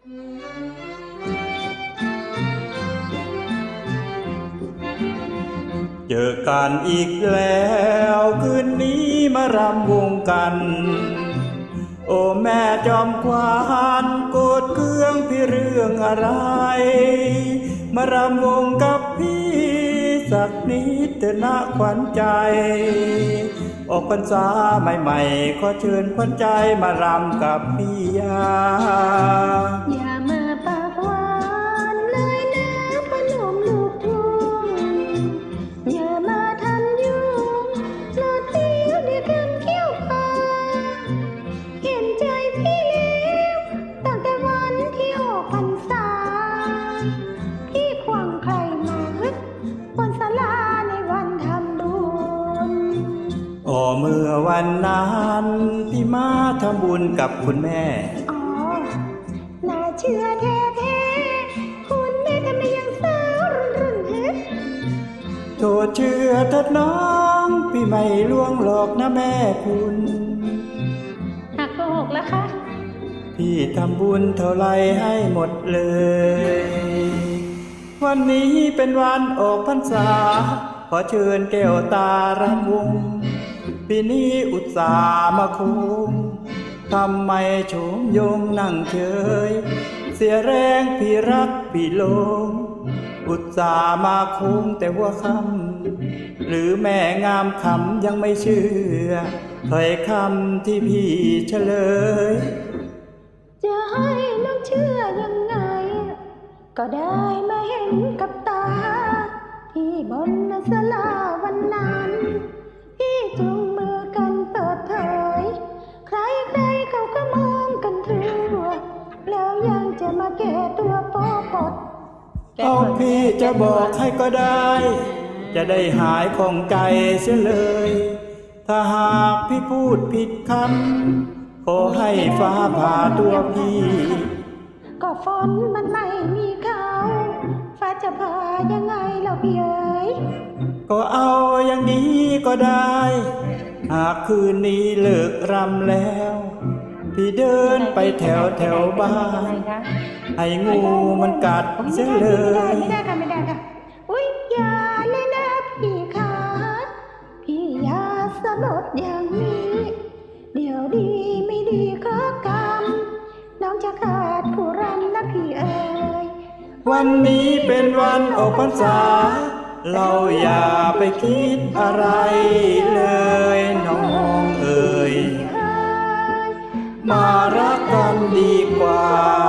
เจอกันอีกแล้วคืนนี้มารำวงกัน โอ้แม่จอมควานโกรธเครื่องพี่เรื่องอะไร มารำวงกับพี่สักนิดเถอะนะขวัญใจ ออกพรรษาใหม่ๆ ขอเชิญขวัญใจมารำกับพี่ยา โอ้เมื่อวันนั้นพี่มาทำบุญกับคุณแม่ อ๋อ น่าเชื่อแท้ๆคุณแม่ทำไมยังสาวรุ่นรุ่นๆฮะโทษเชื่อเถิดน้องพี่ไม่ลวงหลอกนะแม่คุณหักโกหกแล้วคะ พี่ทำบุญเท่าไรให้หมดเลย วันนี้เป็นวันออกพรรษา ขอเชิญแก้วตารำวง ปีนี้อุตส่าห์มาคุมทำไมโฉมโยงนั่งเฉย เสียแรงพี่รักพี่ลง อุตส่าห์มาคุมแต่หัวคำหรือแม่งามคำยังไม่เชื่อถ้อยคำที่พี่เฉลย จะให้น้องเชื่อยังไง ก็ได้มาเห็นกับตา ที่บนศาลาวันนั้น เอาพี่จะบอกให้ก็ได้ จะได้หายของใจเสียเลย ถ้าหากพี่พูดผิดคำขอให้ฟ้าผ่าตัวพี่ ก็ฝนมันไม่มีเขาฟ้าจะพายังไงเราพี่เอ๋ยก็เอาอย่างนี้ก็ได้ หากคืนนี้เลิกรำแล้ว พี่เดินไปแถวแถวบ้านให้งูมันกัดเสียเลย ไม่ได้ค่ะไม่ได้ค่ะอุ้ยอย่าเลยนะพี่ขาพี่อย่าสลดอย่างนี้ เดี๋ยวดีไม่ดีก็กรรมน้องจะขาดผู้รำนะพี่เอ๋ยวันนี้เป็นวันออกพรรษา เราอย่าไปคิดอะไร มารักกันดีกว่า